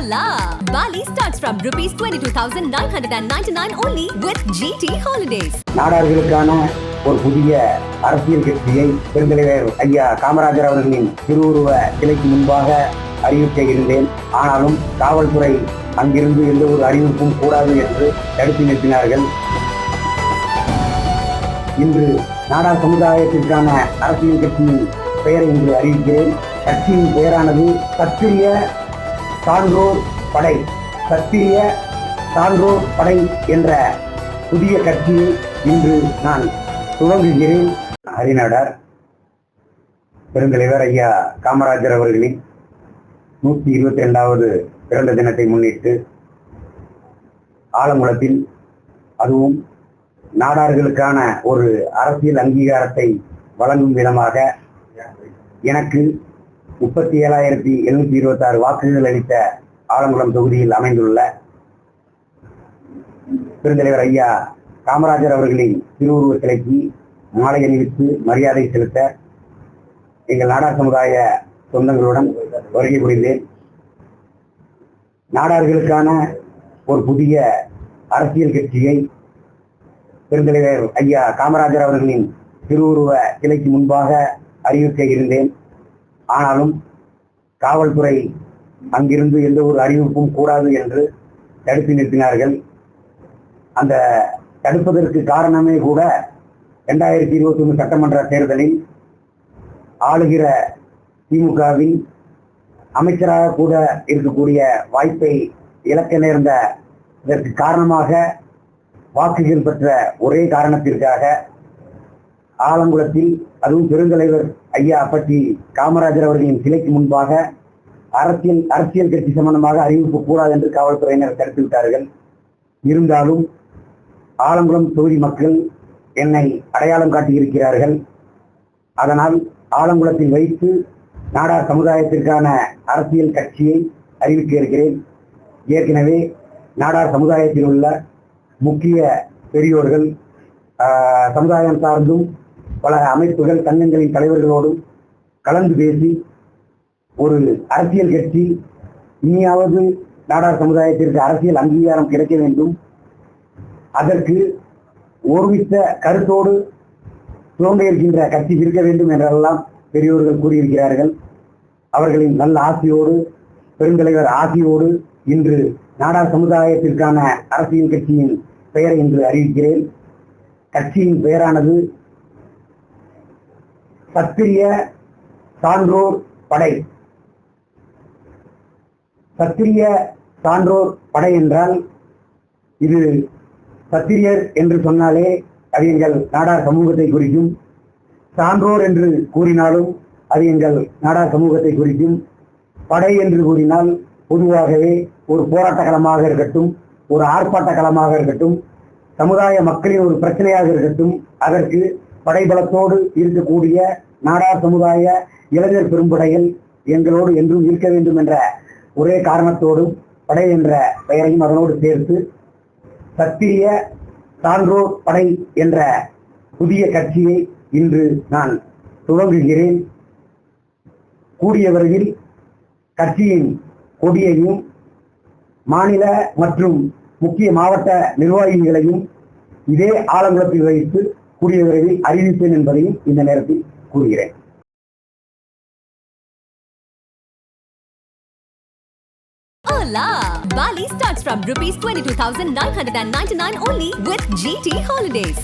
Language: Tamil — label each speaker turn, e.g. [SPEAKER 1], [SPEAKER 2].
[SPEAKER 1] Hola! Bali starts from rupees 22,999 only with GT Holidays.
[SPEAKER 2] நாடார்களுக்கான ஒரு புதிய அரசியல் கட்சியை பெருந்தலைவர் ஐயா காமராஜர் அவர்களின் திருவுருவ சிலைக்கு முன்பாக அறிவிக்க இருந்தேன் ஆனாலும் காவல்துறை அங்கிருந்து எந்த ஒரு அறிவிப்பும் கூடாது என்று தடுத்து நிறுத்தினார்கள் இன்று நாடார் சமுதாயத்திற்கான அரசியல் கட்சியின் பெயரை இன்று அறிவிக்கிறேன் கட்சியின் பெயரானது சத்திரிய சான்றோர் படை சத்திய சான்றோர் படை என்ற புதிய கட்சியை இன்று நான் துவங்குகிறேன். ஹரிநாடார் பெருந்தலைவர் ஐயா காமராஜர் அவர்களின் நூற்றி இருபத்தி ரெண்டாவது பிறந்த தினத்தை முன்னிட்டு ஆலங்குளத்தில் அதுவும் நாடார்களுக்கான ஒரு அரசியல் அங்கீகாரத்தை வழங்கும் விதமாக எனக்கு முப்பத்தி ஏழாயிரத்தி எழுநூத்தி இருபத்தி ஆறு வாக்குகள் அளித்த ஆலங்குளம் தொகுதியில் அமைந்துள்ள பெருந்தலைவர் ஐயா காமராஜர் அவர்களின் திருவுருவ சிலைக்கு மாலை அணிவித்து மரியாதை செலுத்த எங்கள் நாடார் சமுதாய சொந்தங்களுடன் வருகை புரிந்தேன். நாடார்களுக்கான ஒரு புதிய அரசியல் கட்சியை பெருந்தலைவர் ஐயா காமராஜர் அவர்களின் திருவுருவ சிலைக்கு முன்பாக அறிவிக்க இருந்தேன். ஆனாலும் காவல்துறை அங்கிருந்து எந்த ஒரு அறிவிப்பும் கூடாது என்று தடுத்து நிறுத்தினார்கள். அந்த தடுப்பதற்கு காரணமே கூட இரண்டாயிரத்தி இருபத்தி ஒன்று சட்டமன்ற தேர்தலில் ஆளுகிற திமுகவின் அமைச்சராக கூட இருக்கக்கூடிய வாய்ப்பை இழக்க நேர்ந்த இதற்கு காரணமாக வாக்குகள் பெற்ற ஒரே காரணத்திற்காக ஆலங்குளத்தில் அதுவும் பெருந்தலைவர் ஐயா அப்பட்டி காமராஜர் அவர்களின் சிலைக்கு முன்பாக அரசியல் அரசியல் கட்சி சம்பந்தமாக அறிவிப்பு கூடாது என்று காவல்துறையினர் தடுத்து விட்டார்கள். இருந்தாலும் ஆலங்குளம் தொகுதி மக்கள் என்னை அடையாளம் காட்டியிருக்கிறார்கள். அதனால் ஆலங்குளத்தில் வைத்து நாடார் சமுதாயத்திற்கான அரசியல் கட்சியை அறிவிக்க இருக்கிறேன். ஏற்கனவே நாடார் சமுதாயத்தில் உள்ள முக்கிய பெரியோர்கள் ஆஹ், சமுதாயம் சார்ந்தும் பல அமைப்புகள் சங்கங்களின் தலைவர்களோடும் கலந்து பேசி ஒரு அரசியல் கட்சி இனியாவது நாடார் சமுதாயத்திற்கு அரசியல் அங்கீகாரம் கிடைக்க வேண்டும். அதற்கு ஒருமித்த கருத்தோடு துவங்க இருக்கின்ற கட்சி இருக்க வேண்டும் என்றெல்லாம் பெரியோர்கள் கூறியிருக்கிறார்கள். அவர்களின் நல்ல ஆசையோடு பெருந்தலைவர் ஆசையோடு இன்று நாடார் சமுதாயத்திற்கான அரசியல் கட்சியின் பெயரை இன்று அறிவிக்கிறேன். கட்சியின் பெயரானது சத்திரிய சான்றோர் படை. சத்திரிய சான்றோர் படை என்றால் இது சத்திரியர் என்று சொன்னாலே அது எங்கள் நாடார் சமூகத்தை குறிக்கும். சான்றோர் என்று கூறினாலும் அது எங்கள் நாடார் சமூகத்தை குறிக்கும். படை என்று கூறினால் பொதுவாகவே ஒரு போராட்ட களமாக இருக்கட்டும் ஒரு ஆர்ப்பாட்ட களமாக இருக்கட்டும் சமுதாய மக்களின் ஒரு பிரச்சனையாக இருக்கட்டும் அதற்கு படைபலத்தோடு இருக்கக்கூடிய நாடார் சமுதாய இளைஞர் பெரும்படைகள் எங்களோடு என்றும் இருக்க வேண்டும் என்ற ஒரே காரணத்தோடும் படை என்ற பெயரையும் அதனோடு சேர்த்து சத்திரிய சான்றோர் படை என்ற புதிய கட்சியை இன்று நான் துவங்குகிறேன். கூடிய விரைவில் கட்சியின் கொடியையும் மாநில மற்றும் முக்கிய மாவட்ட நிர்வாகிகளையும் இதே ஆலங்குளத்தில் வைத்து கூடிய விரைவில் அறிவிப்பேன் என்பதையும் இந்த நேரத்தில் கூறுகிறேன்
[SPEAKER 1] Bali starts from rupees 22,999 only with GT Holidays.